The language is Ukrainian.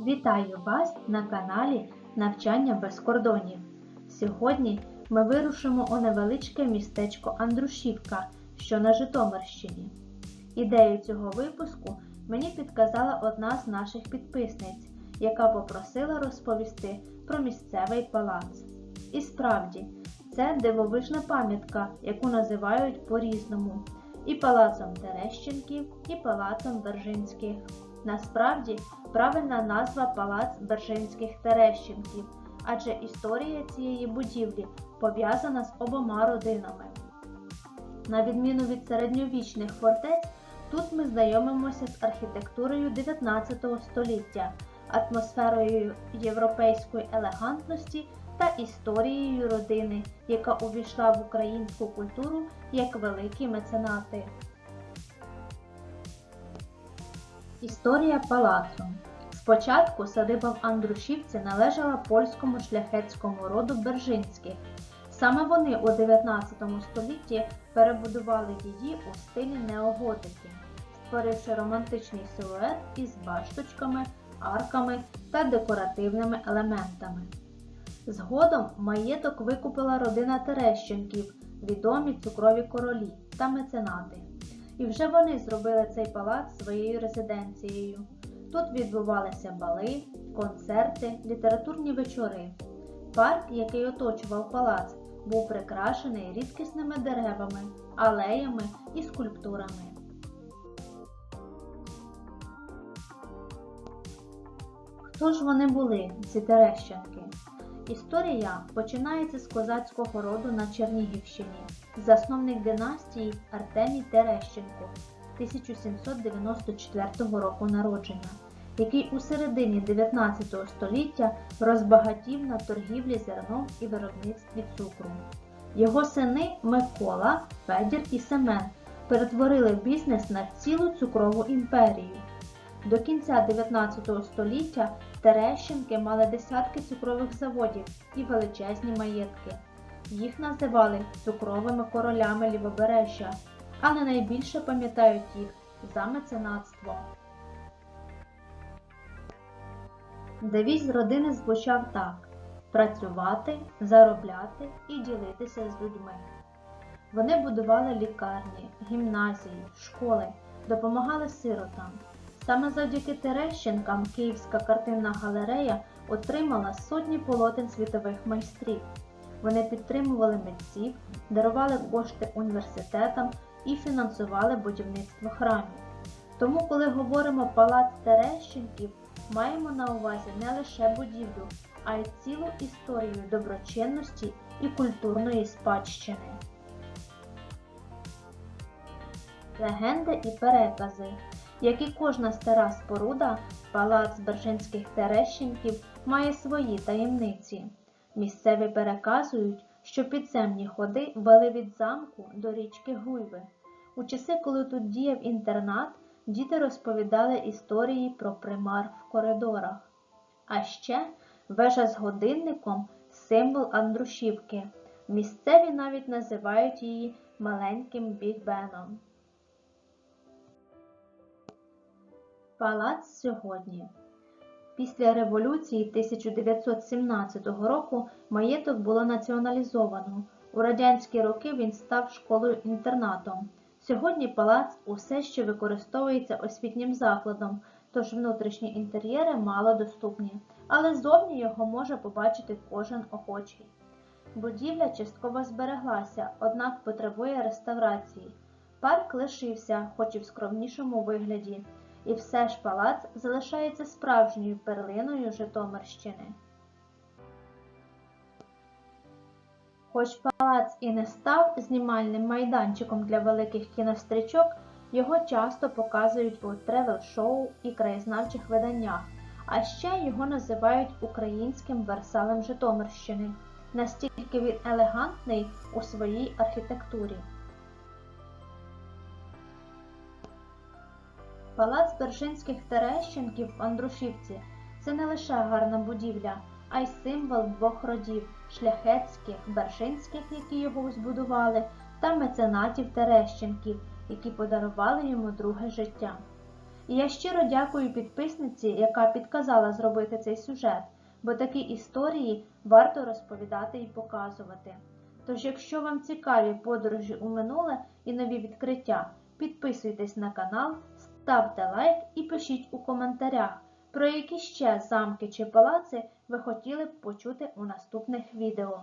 Вітаю вас на каналі Навчання без кордонів. Сьогодні ми вирушимо у невеличке містечко Андрушівка, що на Житомирщині. Ідею цього випуску мені підказала одна з наших підписниць, яка попросила розповісти про місцевий палац. І справді, це дивовижна пам'ятка, яку називають по-різному і палацом Терещенків, і палацом Бержинських. Насправді, правильна назва Палац Бержинських Терещенків, адже історія цієї будівлі пов'язана з обома родинами. На відміну від середньовічних фортець, тут ми знайомимося з архітектурою 19 століття, атмосферою європейської елегантності та історією родини, яка увійшла в українську культуру як великі меценати. Історія палацу. Спочатку садиба в Андрушівці належала польському шляхетському роду Бержинських. Саме вони у 19 столітті перебудували її у стилі неоготики, створивши романтичний силует із башточками, арками та декоративними елементами. Згодом маєток викупила родина Терещенків, відомі цукрові королі та меценати. І вже вони зробили цей палац своєю резиденцією. Тут відбувалися бали, концерти, літературні вечори. Парк, який оточував палац, був прикрашений рідкісними деревами, алеями і скульптурами. Хто ж вони були, ці Терещенки? Історія починається з козацького роду на Чернігівщині. Засновник династії Артемій Терещенко 1794 року народження, який у середині 19 століття розбагатів на торгівлі зерном і виробництві цукру. Його сини Микола, Федір і Семен перетворили бізнес на цілу цукрову імперію. До кінця 19 століття Терещенки мали десятки цукрових заводів і величезні маєтки. Їх називали цукровими королями лівобережжя, але найбільше пам'ятають їх за меценатство. Девіз родини звучав так: працювати, заробляти і ділитися з людьми. Вони будували лікарні, гімназії, школи, допомагали сиротам. Саме завдяки Терещенкам Київська картинна галерея отримала сотні полотен світових майстрів. Вони підтримували митців, дарували кошти університетам і фінансували будівництво храмів. Тому, коли говоримо палац Терещенків, маємо на увазі не лише будівлю, а й цілу історію доброчинності і культурної спадщини. Легенди і перекази. Як і кожна стара споруда, палац Бержинських Терещенків має свої таємниці. Місцеві переказують, що підземні ходи вели від замку до річки Гуйви. У часи, коли тут діяв інтернат, діти розповідали історії про примар в коридорах. А ще вежа з годинником символ Андрушівки. Місцеві навіть називають її маленьким Бігбеном. Палац сьогодні. Після революції 1917 року маєток було націоналізовано. У радянські роки він став школою-інтернатом. Сьогодні палац усе ще використовується освітнім закладом, тож внутрішні інтер'єри мало доступні, але зовні його може побачити кожен охочий. Будівля частково збереглася, однак потребує реставрації. Парк лишився, хоч і в скромнішому вигляді. І все ж палац залишається справжньою перлиною Житомирщини. Хоч палац і не став знімальним майданчиком для великих кінострічок, його часто показують у тревел-шоу і краєзнавчих виданнях, а ще його називають українським Версалем Житомирщини, настільки він елегантний у своїй архітектурі. Палац Бершинських Терещенків в Андрушівці це не лише гарна будівля, а й символ двох родів шляхетських, бершинських, які його збудували, та меценатів Терещенків, які подарували йому друге життя. І я щиро дякую підписниці, яка підказала зробити цей сюжет, бо такі історії варто розповідати і показувати. Тож, якщо вам цікаві подорожі у минуле і нові відкриття, підписуйтесь на канал, ставте лайк і пишіть у коментарях, про які ще замки чи палаци ви хотіли б почути у наступних відео.